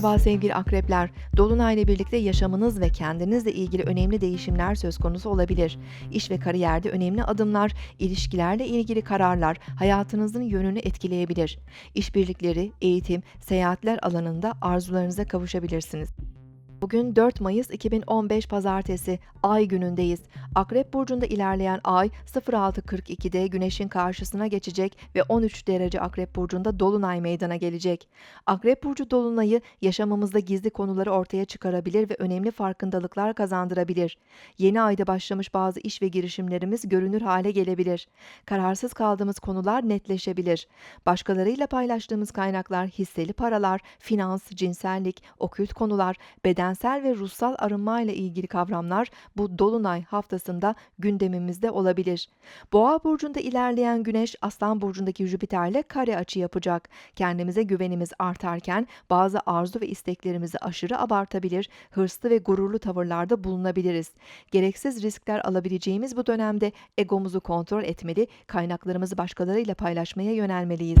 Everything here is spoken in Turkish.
Merhaba sevgili akrepler. Dolunayla birlikte yaşamınız ve kendinizle ilgili önemli değişimler söz konusu olabilir. İş ve kariyerde önemli adımlar, ilişkilerle ilgili kararlar hayatınızın yönünü etkileyebilir. İşbirlikleri, eğitim, seyahatler alanında arzularınıza kavuşabilirsiniz. Bugün 4 Mayıs 2015 Pazartesi, Ay günündeyiz. Akrep Burcu'nda ilerleyen Ay 06.42'de Güneş'in karşısına geçecek ve 13 derece Akrep Burcu'nda Dolunay meydana gelecek. Akrep Burcu Dolunay'ı yaşamımızda gizli konuları ortaya çıkarabilir ve önemli farkındalıklar kazandırabilir. Yeni ayda başlamış bazı iş ve girişimlerimiz görünür hale gelebilir. Kararsız kaldığımız konular netleşebilir. Başkalarıyla paylaştığımız kaynaklar, hisseli paralar, finans, cinsellik, okült konular, bedensel ve ruhsal arınma ile ilgili kavramlar bu dolunay haftasında gündemimizde olabilir. Boğa burcunda ilerleyen Güneş Aslan burcundaki Jüpiter'le kare açı yapacak. Kendimize güvenimiz artarken bazı arzu ve isteklerimizi aşırı abartabilir, hırslı ve gururlu tavırlarda bulunabiliriz. Gereksiz riskler alabileceğimiz bu dönemde egomuzu kontrol etmeli, kaynaklarımızı başkalarıyla paylaşmaya yönelmeliyiz.